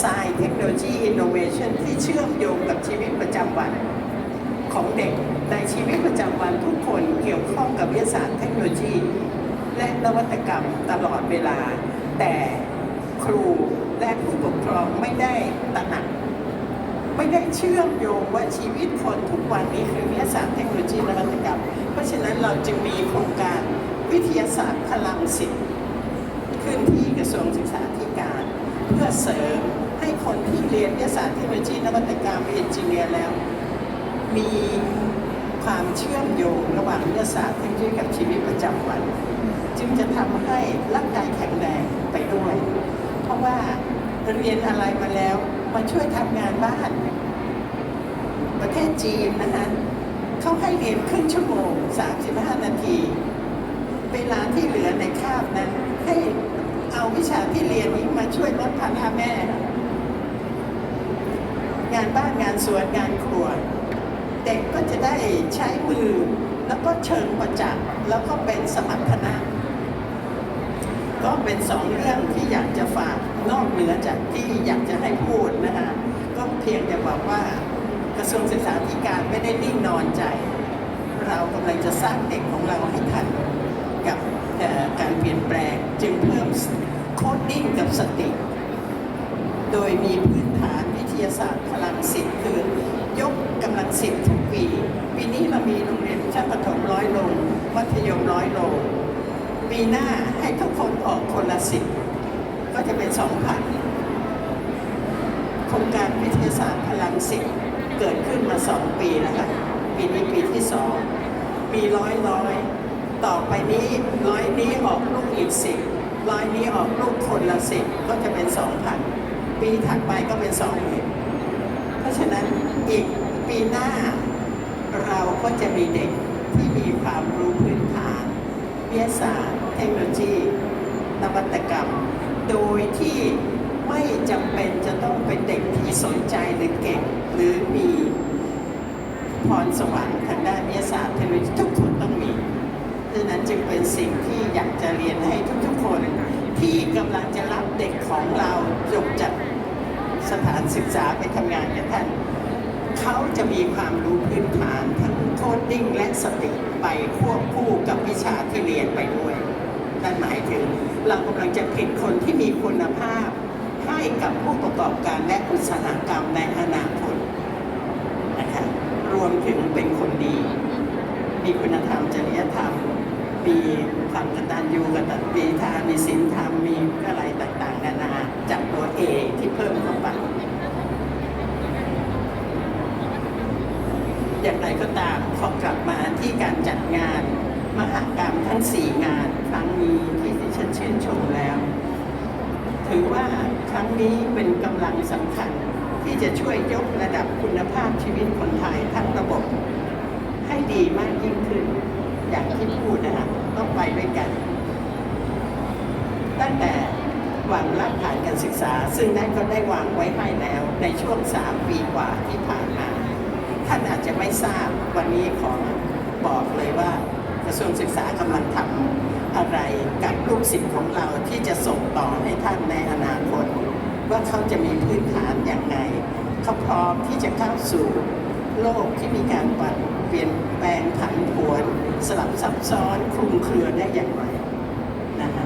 Science Technology Innovation ที่เชื่อมโยงกับชีวิตประจำวันของเด็กในชีวิตประจำวันทุกคนเกี่ยวข้องกับวิทยาศาสตร์เทคโนโลยี และนวัตกรรมตลอดเวลา แต่ครูและผู้ปกครองไม่ได้ตระหนัก ไม่ได้เชื่อมโยงว่าชีวิตคนทุกวันนี้คือวิทยาศาสตร์เทคโนโลยีนวัตกรรม เพราะฉะนั้นเราจึงมีโครงการวิทยาศาสตร์พลังสิทธิ์ขึ้นที่กระทรวงศึกษาธิการ เพื่อเสริม เรียนวิทยาศาสตร์เทคโนโลยีนวัตกรรมเอนจิเนียร์แล้ว มีความเชื่อมโยงระหว่างวิทยาศาสตร์เทคโนโลยีกับชีวิตประจำวัน จึงจะทำให้ร่างกายแข็งแรงไปด้วย เพราะว่าเรียนอะไรมาแล้วมาช่วยทำงานบ้าน ประเทศจีนนะคะเขาให้เรียนครึ่งชั่วโมง 35 นาที เวลาที่เหลือในคาบนั้นให้เอาวิชาที่เรียนนี้มาช่วยลดภาระแม่ งานบ้านงานสวนงานครัว เด็กก็จะได้ใช้มือ แล้วก็เชิงประจักษ์แล้วก็เป็นสมรรถนะ ก็เป็นสองเรื่องที่อยากจะฝากนอกเหนือจากที่อยากจะให้พูดนะคะก็เพียงแต่บอกว่ากระทรวงศึกษาธิการไม่ได้นิ่งนอนใจ เรากำลังจะสร้างเด็กของเราให้ทันกับการเปลี่ยนแปลงจึงเพิ่มโคดดิ้งกับสติ โดยมีพื้นฐานวิทยาศาสตร์พลังสิทธิ์คือยกกำลัง สิทธิ์ทุกปีปีนี้เรามีโรงเรียนชั้นประถมร้อยโลงมัธยมร้อยโลงปีหน้าให้ทุกคนออกคนละสิทธิ์ก็จะเป็นสองพันโครงการวิทยาศาสตร์พลังสิทธิ์เกิดขึ้นมาสองปีแล้วค่ะปีนี้ปีที่สองมีร้อยร้อยต่อไปนี้ร้อยนี้ออกลูกอีกสิบร้อยนี้ออกลูกคนละสิบก็จะเป็นสองพันปีถัดไปก็เป็นสองหมื่นเพราะฉะนั้นอีก ปีหน้า เราก็จะมีเด็กที่มีความรู้พื้นฐานวิทยาศาสตร์ เทคโนโลยี นวัตกรรม โดยที่ไม่จำเป็นจะต้องเป็นเด็กที่สนใจหรือเก่งหรือมีพรสวรรค์ทางด้านวิทยาศาสตร์เทคโนโลยีทุกคนต้องมีดังนั้นจึงเป็นสิ่งที่อยากจะเรียนให้ทุกๆคน ที่กำลังจะรับเด็กของเราจบจากสถานศึกษาไปทำงานกับท่าน เขาจะมีความรู้พื้นฐานทั้งโคดดิ้งและสติไปควบคู่กับวิชาที่เรียนไปด้วยนั่นหมายถึงเรากำลังจะผลิตคนที่มีคุณภาพ ให้กับผู้ประกอบการและอุตสาหกรรมในอนาคตนะคะรวมถึงเป็นคนดี มีคุณธรรมจริยธรรม มีความกตัญญูกตเวทามีศีลธรรมมีอะไรต่างๆ นานาจากตัวเองที่เพิ่มเข้าไป อย่างไร ก็ตามขอกลับมาที่การจัดงาน มหากรรมทั้ง4งาน ครั้งนี้ที่ดิฉันชื่นชมแล้ว ถือว่าครั้งนี้เป็นกำลังสำคัญที่จะช่วยยกระดับคุณภาพชีวิตคนไทยทั้งระบบ ให้ดีมากยิ่งขึ้น อย่างที่พูดนะคะต้องไปด้วยกัน ตั้งแต่วางรากฐานการศึกษา ซึ่งได้ก็ได้วางไว้ให้แล้วในช่วง3ปีกว่าที่ผ่านมา ท่านอาจจะไม่ทราบวันนี้ขอบอกเลยว่ากระทรวงศึกษากำลังทำอะไรกับลูกศิษย์ของเราที่จะส่งต่อให้ท่านในอนาคต ว่าเขาจะมีพื้นฐานอย่างไรเขาพร้อมที่จะเข้าสู่โลกที่มีการปรับเปลี่ยนแปลงผันผวน สลับซับซ้อนคลุมเครือได้อย่างไรนะคะ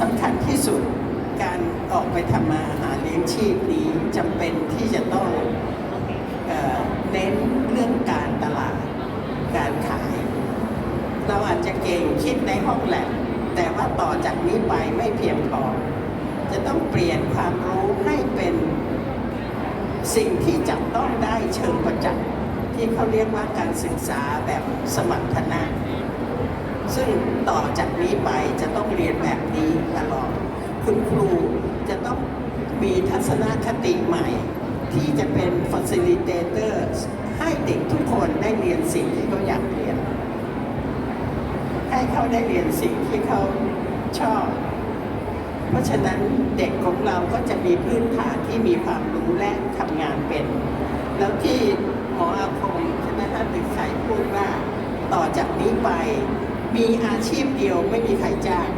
สำคัญที่สุดการออกไปทำมาหาเลี้ยง ชีพนี้จำเป็นที่จะต้องเอเน้นเรื่องการตลาด การขาย เราอาจจะเก่งคิดในห้องแลบแต่ว่าต่อจากนี้ไปไม่เพียงพอ จะต้องเปลี่ยนความรู้ให้เป็นสิ่งที่จับต้องได้เชิงประจักษ์ที่เขาเรียกว่าการศึกษาแบบสมรรถนะ ซึ่งต่อจากนี้ไปจะต้องเรียนแบบนี้ตลอด คุณครู มีทัศนคติใหม่ ที่จะเป็น facilitator ให้เด็กทุกคนได้เรียนสิ่งที่เขาอยากเรียน ให้เขาได้เรียนสิ่งที่เขาชอบ เพราะฉะนั้นเด็กของเราก็จะมีพื้นฐานที่มีความรู้และทำงานเป็น แล้วที่หมออาคมใช่ไหมท่านตึกใสพูดว่าต่อจากนี้ไปมีอาชีพเดียวไม่มีใครจ้าง